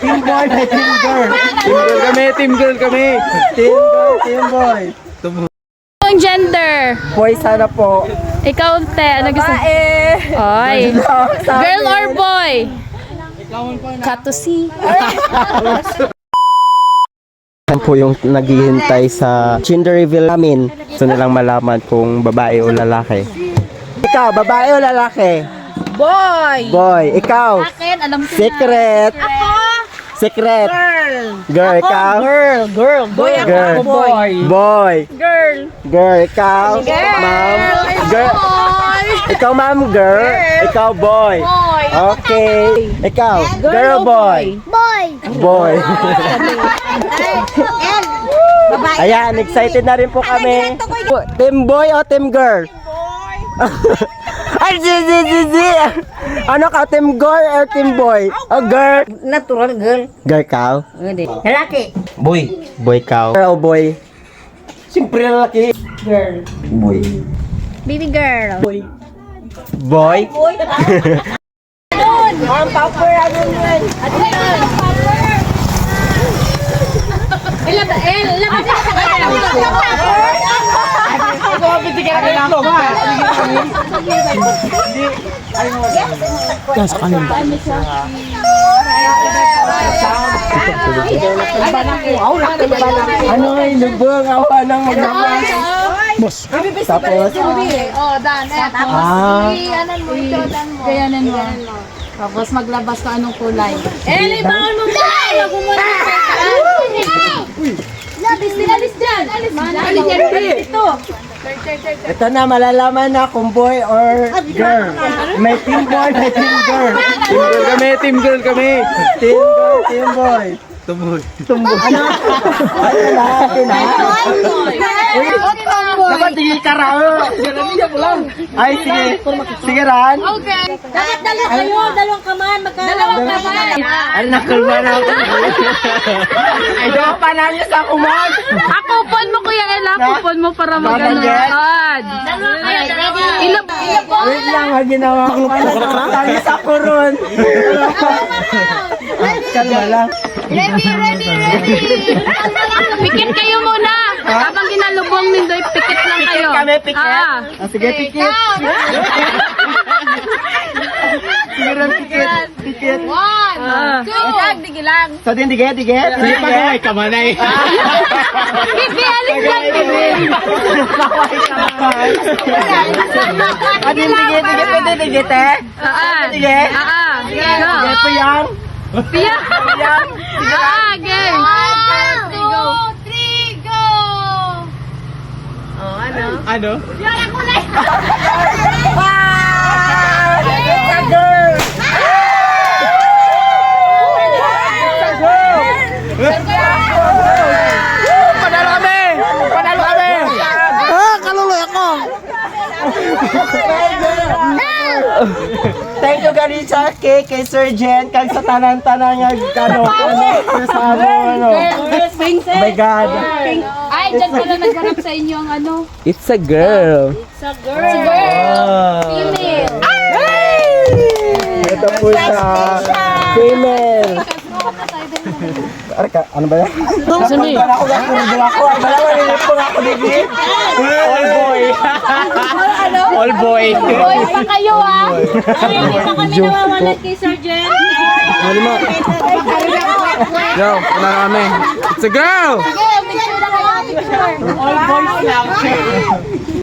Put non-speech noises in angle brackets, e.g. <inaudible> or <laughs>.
team boy, team girl. Team girl kami, team girl kami. Team girl, team boy. Ang gender. Boy sana po. Ikaw, te, ano gusto? Oy. Girl or boy? See. <laughs> Yan po yung naghihintay sa gender reveal namin. Gusto nilang malaman kung babae o lalaki. Ikaw, babae o lalaki? Boy. Boy, ikaw. Akin, alam ko na. Secret. Ako. Secret. Girl, ikaw. Girl, girl. Boy Girl. boy. Boy. Girl. Girl, ikaw. Ma'am. Girl. Boy. Ikaw, ma'am, girl. Ikaw, boy. Boy. Okay. Ikaw, girl, boy. Boy! Boy. Babae! Ayan, excited na rin po kami. Team boy o team girl? Ay, si, si, si, si. Ano ka, team girl or team boy? O girl? Natural girl. Girl ka? Lalaki. Boy. Boy ka? Girl o boy? Siyempre lalaki. Girl. Boy. Baby girl. Boy? Ang popper ano yun? Ano yun? Ilan ba? Eh, ilan ba? Ano ay lubong awa ng maglamas? Tapos, Oh, dan. Eto. ah, Gayanan mo, gayanan mo. Gayanan mo. Tapos maglabas ka anong kulay. Eh, libangan mo muna. Wag mo muna. Alis din, alis dyan. Alis dyan. Ito. na malalaman na kung boy or girl. May team boy, may team girl. Team girl kami, team girl kami. Team girl, team boy. Tumuloy. Tumbo. Ano? Ay, lalaki na. Dapat tingin ka raw. Ay, sige. Sige, Ran. Okay. Dapat dalawa kayo, dalawang kamay, magkano? Dalawang kamay. Ay, nakalma na ako. Ay, daw pa na niya sa kumag. Akupon mo kuya Ella, akupon mo para magano. Babagyan? Ad. Ilan ilan po? Wait lang, ha, ginawa ko pa na nakatalis ako ron. Kalma lang. Ready, ready, ready! Pikit kayo muna. Habang ginalubong nindoy, pikit lang kayo. Kami, pikit. Ah. Ah, sige, pikit. Sige, pikit. Pikit. One, Ah. two. Ilag, digilang. So, din, dige, dige. Sige, pagaway ka man ay. Bibi, alis lang, bibi. Adin, dige, dige, pwede, dige, te. Ah, Sige. ah, ah. Dige, Go. Puyang. <laughs> Pia. Ah, game. One, Go. three, go! Ano? It's <laughs> a girl. Panalo kami! Panalo kami! Ah, kaluloy ako. Sa kay Sir Jen kag sa tanan-tanan nga ano ano sa ano ano. Oh my God. Ay, dyan pala nagharap sa inyo ang ano. It's a girl. Sa girl. Girl. Female. Ito po siya. Female. Arka, ano ba yan? Sumi. Ako ba kung ako? Ang balawa nilip ko ako digi. All boy. All boy. Boy pa kayo ah. Hindi pa kami nawawalan kay Sir Jen. Ano mo? Yo, panalo kami. It's a girl! Sige, picture na kayo, picture. All boys lang.